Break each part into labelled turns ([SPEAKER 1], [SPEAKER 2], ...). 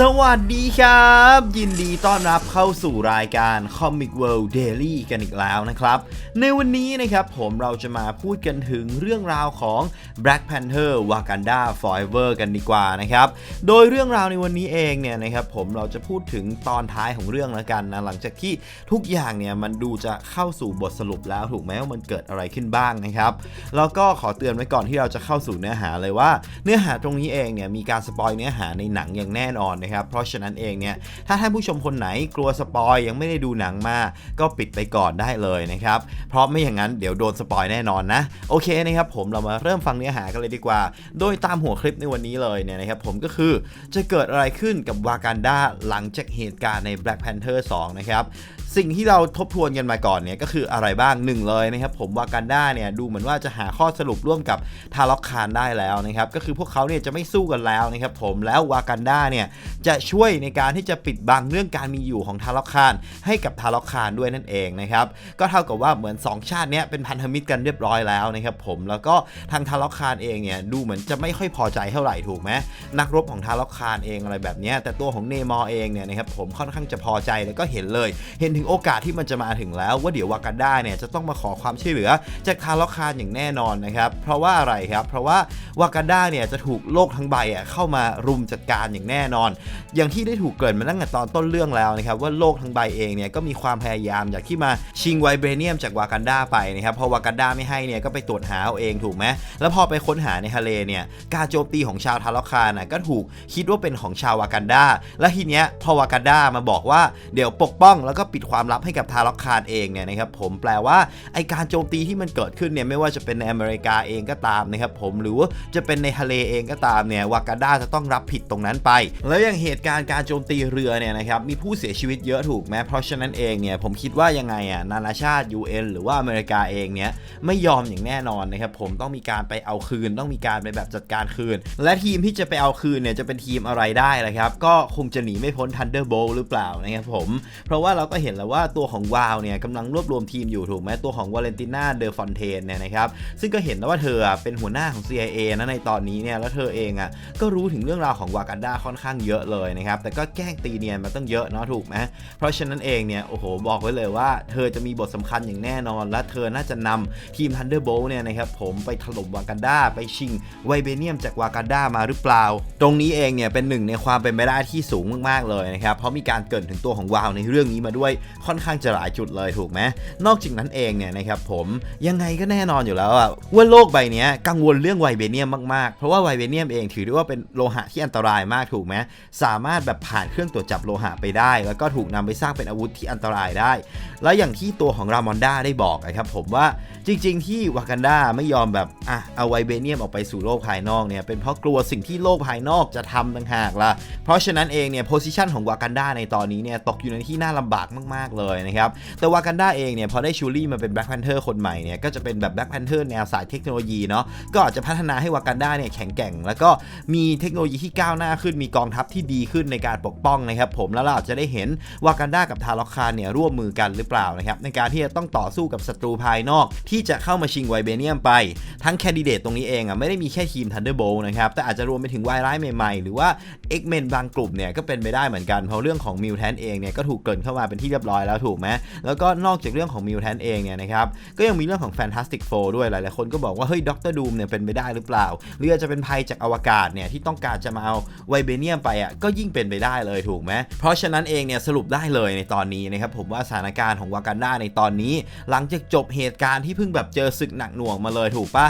[SPEAKER 1] สวัสดีครับ ยินดีต้อนรับเข้าสู่รายการ Comic World Daily กันอีกแล้วนะครับ ในวันนี้นะครับผมเราจะมาพูดกันถึงเรื่องราวของ Black Panther Wakanda Forever กันดีกว่านะครับ โดยเรื่องราวในวันนี้เองเนี่ยนะครับผมเราจะพูดถึงตอนท้ายของเรื่องแล้วกันนะหลังจากที่ทุกอย่างเนี่ยมันดูจะเข้าสู่บทสรุปแล้วถูกไหมว่ามันเกิดอะไรขึ้นบ้างนะครับแล้วก็ขอเตือนไว้ก่อนที่เราจะเข้าสู่เนื้อหาเลยว่า เนื้อหาตรงนี้เองเนี่ยมีการสปอยเนื้อหาในหนังอย่างแน่นอนนะครับ เพราะฉะนั้นเองเนี่ยถ้าท่านผู้ชมคนไหนกลัวสปอยยังไม่ได้ดูหนังมา ก็ปิดไปก่อนได้เลยนะครับ เพราะไม่อย่างนั้นเดี๋ยวโดนสปอยแน่นอนนะ โอเคนะครับผมเรามาเริ่มฟังเนื้อหากันเลยดีกว่า โดยตามหัวคลิปในวันนี้เลยเนี่ยนะครับผมก็คือจะเกิดอะไรขึ้นกับวากันดาหลังจากเหตุการณ์ใน Black Panther 2 นะครับ สิ่งที่เราทบทวนกันมาก่อนเนี่ยก็คืออะไรบ้างหนึ่งเลยนะครับผมวากันด้าเนี่ยดูเหมือนว่าจะหาข้อสรุปร่วมกับทารอกคานได้แล้วนะครับก็คือพวกเขาเนี่ยจะไม่สู้กันแล้วนะครับผมแล้ววากันด้าเนี่ยจะช่วยในการที่จะปิดบังเรื่องการมีอยู่ของทารอกคานให้กับทารอกคานด้วยนั่นเองนะครับก็เท่ากับว่าเหมือน 2 ชาติเนี้ยเป็นพันธมิตรกันเรียบร้อยแล้วนะครับผมแล้วก็ทางทารอกคานเองเนี่ยดูเหมือนจะไม่ค่อยพอใจเท่าไหร่ถูกไหมนักรบของทารอกคานเองอะไรแบบเนี้ยแต่ตัวของเนมอเองเนี่ยนะครับผมค่อนข้างจะพอใจแล้วก็เห็นเลย เห็นถึงโอกาสที่มันจะมาถึงแล้วว่าเดี๋ยววากันดาเนี่ยจะต้องมาขอความช่วยเหลือจากทารอกคานอย่างแน่นอนนะครับ เพราะว่าอะไรครับ เพราะว่าวากันดาเนี่ยจะถูกโลกทั้งใบอะเข้ามารุมจัดการอย่างแน่นอน อย่างที่ได้ถูกเกริ่นมาตั้งแต่ตอนต้นเรื่องแล้วนะครับว่าโลกทั้งใบเองเนี่ยก็มีความพยายามอยากที่มาชิงไวเบเนียมจากวากันดาไปนะครับพอวากันดาไม่ให้เนี่ยก็ไปตรวจหาเอาเองถูกไหมแล้วพอไปค้นหาในทะเลเนี่ยการโจมตีของชาวทารอกคานน่ะก็ถูกคิดว่าเป็นของชาววากันดาและทีเนี้ยพอวากันดามาบอกว่าเดี๋ยวปกป้องแล้วก็ปิดความลับให้กับทารอกคานเองเนี่ยนะครับผมแปลว่าไอการโจมตีที่มันเกิดขึ้นเนี่ยไม่ว่าจะเป็นในอเมริกาเองก็ตามนะครับผมหรือว่าจะเป็นในทะเลเองก็ตามเนี่ยวากันดาจะต้องรับผิดตรงนั้นไป แล้วอย่างเหตุการณ์การโจมตีเรือเนี่ยนะครับมีผู้เสียชีวิตเยอะถูกไหมเพราะฉะนั้นเองเนี่ยผมคิดว่ายังไงอะนานาชาติ UN หรือว่าอเมริกาเองเนี่ยไม่ยอมอย่างแน่นอนนะครับผมต้องมีการไปเอาคืน ต้องมีการไปแบบจัดการคืน และทีมที่จะไปเอาคืนเนี่ยจะเป็นทีมอะไรได้ละครับก็คงจะหนีไม่พ้น Thunderbolt หรือเปล่านะครับผม เพราะว่าเราก็เห็นแล้วว่าตัวของวาวเนี่ยกำลังรวบรวมทีมอยู่ถูกไหมตัวของวาเลนติน่าเดอฟอนเทนเนี่ยนะครับซึ่งก็เห็นแล้วว่าเธอเป็นหัวหน้าของ CIA นะในตอนนี้เนี่ยแล้วเธอเองอะก็รู้ถึงเรื่องราวของวากันดาค่อนข้างเยอะเลยนะครับแต่ก็แกล้งตีเนียนมาตั้งเยอะเนาะถูกไหมเพราะฉะนั้นเองเนี่ยโอ้โหบอกไว้เลยว่าเธอจะมีบทสำคัญอย่างแน่นอน และเธอน่าจะนำทีม Thunderbolt เนี่ยนะครับผมไปถล่มวากันดาไปชิงไวเบเนียมจากวากันดามาหรือเปล่า ตรงนี้เองเนี่ยเป็นหนึ่งในความเป็นไปได้ที่สูงมากๆเลยนะครับเพราะมีการเกรินถึงตัวของวาวในเรื่องนี้มาด้วยค่อนข้างจะหลายจุดเลยถูกไหมนอกจากนั้นเองเนี่ยนะครับผมยังไงก็แน่นอนอยู่แล้วอะว่าโลกใบนี้กังวลเรื่องไวเบเนียมมากๆ เพราะว่าไวเบเนียมเองถือได้ว่าเป็นโลหะที่อันตรายมากถูกไหมสามารถแบบผ่านเครื่องตรวจจับโลหะไปได้ แล้วก็ถูกนำไปสร้างเป็นอาวุธที่อันตรายได้ แล้วอย่างที่ตัวของรามอนด้าได้บอกนะครับผมว่าจริง ๆ ที่วากันดาไม่ยอมแบบอะเอาไวเบเนียมออกไปสู่โลกภายนอกเนี่ยเป็นเพราะกลัวสิ่งที่โลกภายนอกจะทำต่างหากล่ะเพราะฉะนั้นเองเนี่ยโพซิชันของวากันดาในตอนนี้เนี่ยตกอยู่ในที่น่าลำบากมากมากๆเลยนะครับ แต่วากันดาเองเนี่ยพอได้ชูรี่มาเป็นแบล็กแพนเทอร์คนใหม่เนี่ยก็จะเป็นแบบแบล็กแพนเทอร์แนวสายเทคโนโลยีเนาะก็อาจจะพัฒนาให้วากันดาเนี่ยแข็งแกร่ง แล้วก็มีเทคโนโลยีที่ก้าวหน้าขึ้นมีกองทัพที่ดีขึ้นในการปกป้องนะครับผมแล้วเราอาจจะได้เห็นวากันดากับทารอกคานเนี่ยร่วมมือกันหรือเปล่านะครับในการที่จะต้องต่อสู้กับศัตรูภายนอก ที่จะเข้ามาชิงไวเบเนียมไป ทั้งแคนดิเดตตรงนี้เองอะไม่ได้มีแค่ทีม Thunderbolt นะครับแต่อาจจะรวมไปถึงวายร้ายใหม่ๆ หรือว่า X-Men บางกลุ่มเนี่ยก็เป็นไปได้เหมือนกันเพราะเรื่องของมิวแทนเองเนี่ยก็ถูกเกินเข้ามาเป็นที่เรียบร้อยแล้วถูกไหมแล้วก็นอกจากเรื่องของมิวแทนเองเนี่ยนะครับก็ยังมีเรื่องของ Fantastic Four ด้วยหลายๆคนก็บอกว่าเฮ้ยด็อกเตอร์ดูมเนี่ยเป็นไปได้หรือเปล่าหรืออาจจะเป็นภัยจากอวกาศเนี่ยที่ต้องการจะมาเอาไวเบเนียมไปอะก็ยิ่งเป็นไปได้เลยถูกไหมเพราะฉะนั้นเองเนี่ยสรุปได้เลยในตอนนี้นะครับผมว่าสถานการณ์ของวากันดาในตอนนี้ หลังจากจบเหตุการณ์ที่เพิ่งแบบเจอศึกหนักหน่วงมาเลยถูกปะ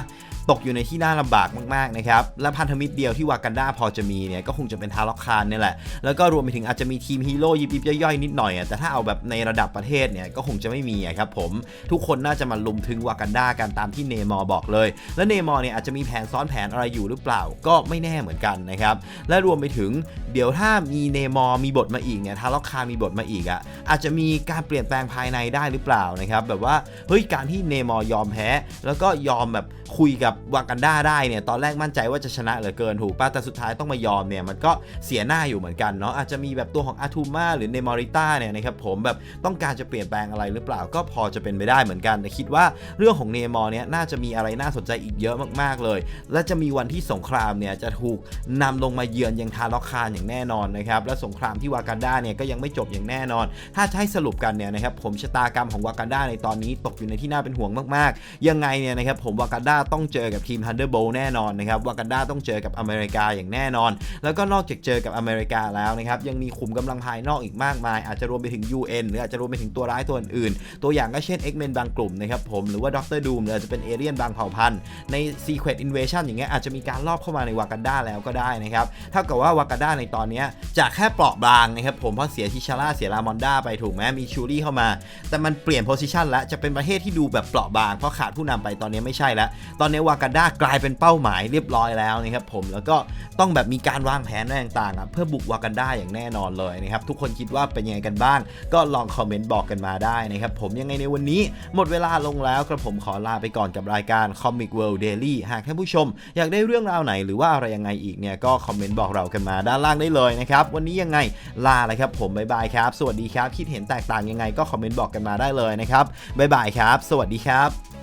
[SPEAKER 1] ตกอยู่ในที่น่าลำบากมากๆนะครับและพันธมิตรเดียวที่วากันดาพอจะมีเนี่ยก็คงจะเป็นทารอกคานนี่แหละ แล้วก็รวมไปถึงอาจจะมีทีมฮีโร่ยิบยิบย่อยๆนิดหน่อยอะแต่ถ้าเอาแบบในระดับประเทศเนี่ยก็คงจะไม่มีอะครับผมทุกคนน่าจะมาลุมถึงวากันดากันตามที่เนมอบอกเลย และเนมอเนี่ยอาจจะมีแผนซ้อนแผนอะไรอยู่หรือเปล่าก็ไม่แน่เหมือนกันนะครับและรวมไปถึงเดี๋ยวถ้ามีเนมอมีบทมาอีกเนี่ยทารอกคานมีบทมาอีกอะอาจจะมีการเปลี่ยนแปลงภายในได้หรือเปล่านะครับแบบว่าเฮ้ยการที่เนมอยอมแพ้ แล้วก็ยอมแบบคุยกับวากันดาได้เนี่ยตอนแรกมั่นใจว่าจะชนะเหลือเกินถูกป่ะแต่สุดท้ายต้องมายอมเนี่ยมันก็เสียหน้าอยู่เหมือนกันเนาะอาจจะมีแบบตัวของอาทูมาหรือเนมอริต้าเนี่ยนะครับผมแบบต้องการจะเปลี่ยนแปลงอะไรหรือเปล่าก็พอจะเป็นไปได้เหมือนกันแต่คิดว่าเรื่องของเนมอร์เนี่ยน่าจะมีอะไรน่าสนใจอีกเยอะมากๆเลย และจะมีวันที่สงครามเนี่ยจะถูกนำลงมาเยือนยังทาล็อกคานอย่างแน่นอนนะครับและสงครามที่วากันดาเนี่ยก็ยังไม่จบอย่างแน่นอน ถ้าจะให้สรุปกันเนี่ยนะครับผมชะตากรรมของวากันดาในตอนนี้ตกอยู่ในที่น่าเป็นห่วงมากๆ ยังไงเนี่ยนะครับผมวากันดาต้องเจอกับทีม Thunderbolt แน่นอนนะครับวากันดาต้องเจอกับอเมริกาอย่างแน่นอน แล้วก็นอกจากเจอกับอเมริกาแล้วนะครับยังมีขุมกำลังภายนอกอีกมากมาย อาจจะรวมไปถึง UN หรืออาจจะรวมไปถึงตัวร้ายตัวอื่น ตัวอย่างก็เช่น X-Men บางกลุ่มนะครับผมหรือว่าด็อกเตอร์ดูมหรืออาจจะเป็นเอเลียนบางเผ่าพันธุ์ใน Secret Invasion อย่างเงี้ยอาจจะมีการลอบเข้ามาในวากันดาแล้วก็ได้นะครับเท่ากับว่าวากันดาในตอนนี้จากแค่เปราะบางนะครับผมเพราะเสียทิชาร่าเสียรามอนด้าไปถูกไหมมีชูรี่เข้ามา แต่มันเปลี่ยนโพสิชันแล้วจะเป็นประเทศที่ดูแบบเปราะบางเพราะขาดผู้นำไปตอนนี้ไม่ใช่แล้วตอนนี้วากันดากลายเป็นเป้าหมายเรียบร้อยแล้วนะครับผมแล้วก็ต้องแบบมีการวางแผนอะไรต่างๆเพื่อบุกวากันดาอย่างแน่นอนเลยนะครับทุกคนคิดว่าเป็นยังไงกันบ้าง ก็ลองคอมเมนต์บอกกันมาได้นะครับผมยังไงในวันนี้หมดเวลาลงแล้วกระผมขอลาไปก่อนกับรายการ Comic World Daily หากท่านผู้ชม อยากได้เรื่องราวไหนหรือว่าอะไรยังไงอีกเนี่ยก็คอมเมนต์บอกเรากันมาด้านล่างได้เลยนะครับวันนี้ยังไงลาเลยครับผมบ๊ายบายครับ สวัสดีครับ คิดเห็นแตกต่างยังไงก็คอมเมนต์บอกกันมาได้เลยนะครับบ๊ายบายครับ สวัสดีครับ